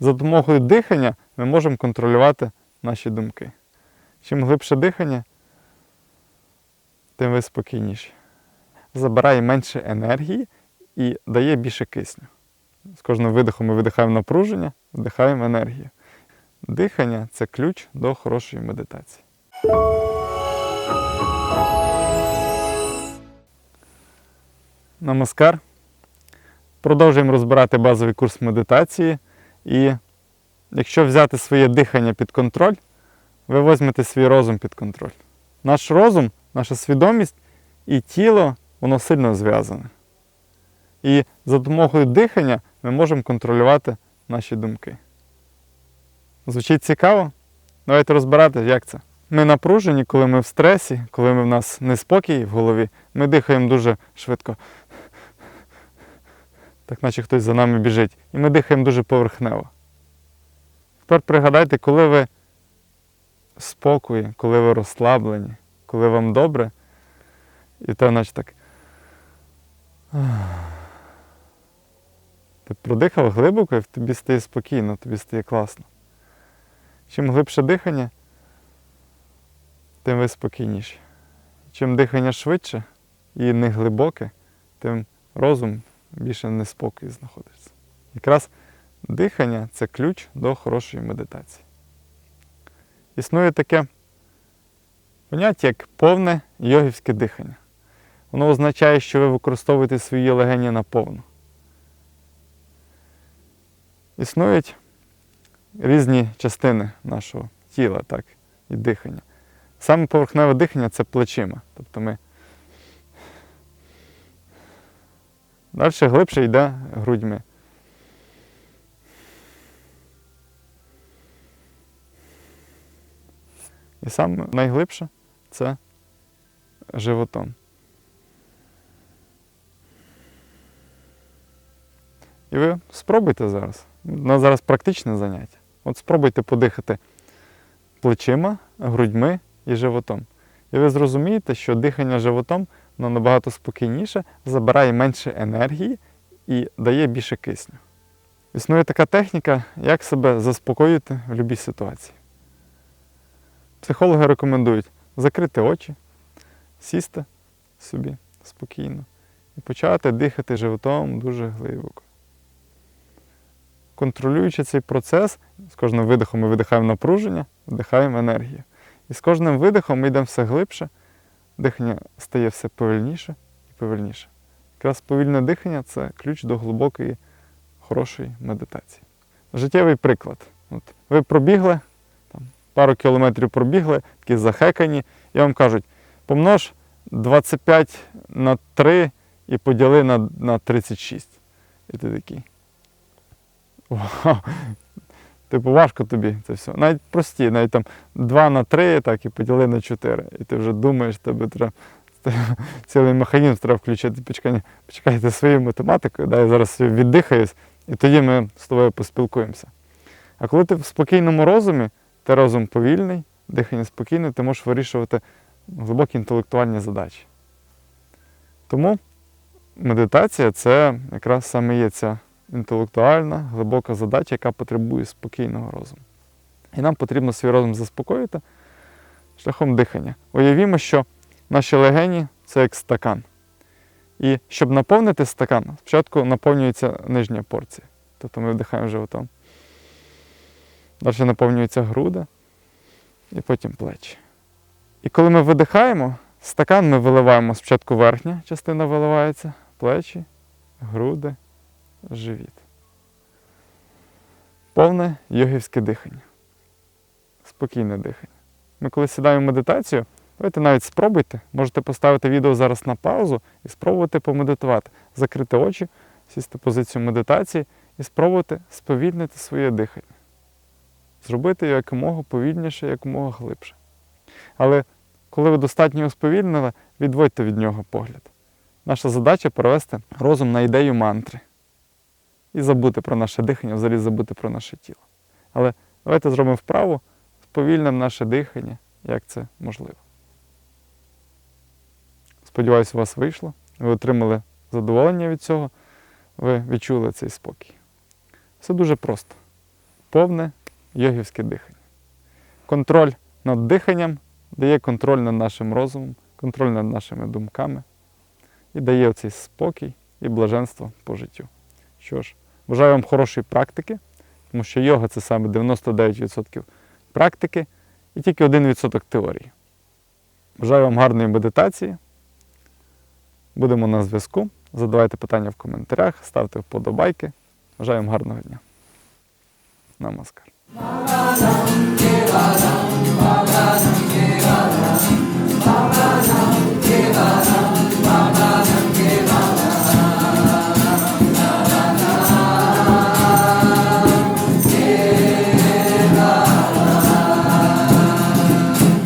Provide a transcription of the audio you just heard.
За допомогою дихання ми можемо контролювати наші думки. Чим глибше дихання, тим ви спокійніші. Забирає менше енергії і дає більше кисню. З кожним видихом ми видихаємо напруження, вдихаємо енергію. Дихання це ключ до хорошої медитації. Намаскар. Продовжуємо розбирати базовий курс медитації. І якщо взяти своє дихання під контроль, ви візьмете свій розум під контроль. Наш розум, наша свідомість і тіло, воно сильно зв'язане. І за допомогою дихання ми можемо контролювати наші думки. Звучить цікаво? Давайте розбирати, як це. Ми напружені, коли ми в стресі, коли ми в нас неспокій в голові, ми дихаємо дуже швидко. Так наче хтось за нами біжить. І ми дихаємо дуже поверхнево. Тепер пригадайте, коли ви в спокої, коли ви розслаблені, коли вам добре, і те наче так. Ти продихав глибоко і тобі стає спокійно, тобі стає класно. Чим глибше дихання, тим ви спокійніші. Чим дихання швидше і не глибоке, тим розум більше неспокій знаходиться. Якраз дихання це ключ до хорошої медитації. Існує таке поняття, як повне йогівське дихання. Воно означає, що ви використовуєте свої легені наповну. Існують різні частини нашого тіла, так, і дихання. Саме поверхневе дихання це плечима. Тобто ми Далі глибше йде грудьми. І саме найглибше це животом. І ви спробуйте зараз. У нас зараз практичне заняття. От спробуйте подихати плечима, грудьми і животом. І ви зрозумієте, що дихання животом воно набагато спокійніше, забирає менше енергії і дає більше кисню. Існує така техніка, як себе заспокоїти в будь-якій ситуації. Психологи рекомендують закрити очі, сісти собі спокійно і почати дихати животом дуже глибоко. Контролюючи цей процес, з кожним видихом ми видихаємо напруження, вдихаємо енергію. І з кожним видихом ми йдемо все глибше, дихання стає все повільніше і повільніше. Якраз повільне дихання це ключ до глибокої, хорошої медитації. Життєвий приклад. От ви пробігли, там, пару кілометрів пробігли, такі захекані, і вам кажуть, помнож 25 на 3 і поділи на, на 36. І ти такий. Вау! Типу, важко тобі це все. Навіть прості, навіть там 2 на 3, так, і поділи на 4. І ти вже думаєш, тебе треба цілий механізм треба включити. Почекайте, почекайте своєю математикою, да, я зараз віддихаюсь, і тоді ми з тобою поспілкуємося. А коли ти в спокійному розумі, ти розум повільний, дихання спокійне, ти можеш вирішувати глибокі інтелектуальні задачі. Тому медитація це якраз саме є ця інтелектуальна, глибока задача, яка потребує спокійного розуму. І нам потрібно свій розум заспокоїти шляхом дихання. Уявімо, що наші легені це як стакан. І щоб наповнити стакан, спочатку наповнюється нижня порція. Тобто ми вдихаємо животом. Далі наповнюються груди і потім плечі. І коли ми видихаємо, стакан ми виливаємо спочатку верхня частина виливається, плечі, груди, живіт. Повне йогівське дихання. Спокійне дихання. Ми коли сідаємо в медитацію, давайте навіть спробуйте. Можете поставити відео зараз на паузу і спробувати помедитувати, закрити очі, сісти в позицію медитації і спробувати сповільнити своє дихання. Зробити його якомога повільніше, якомога глибше. Але коли ви достатньо його сповільнили, відводьте від нього погляд. Наша задача перевести розум на ідею мантри і забути про наше дихання, взагалі забути про наше тіло. Але давайте зробимо вправу, сповільнимо наше дихання, як це можливо. Сподіваюся, у вас вийшло. Ви отримали задоволення від цього, ви відчули цей спокій. Все дуже просто. повне йогівське дихання. Контроль над диханням дає контроль над нашим розумом, контроль над нашими думками і дає оцей спокій і блаженство по життю. Що ж, бажаю вам хорошої практики, тому що йога це саме 99% практики і тільки 1% теорії. Бажаю вам гарної медитації. Будемо на зв'язку. Задавайте питання в коментарях, ставте вподобайки. Бажаю вам гарного дня. Намаскар.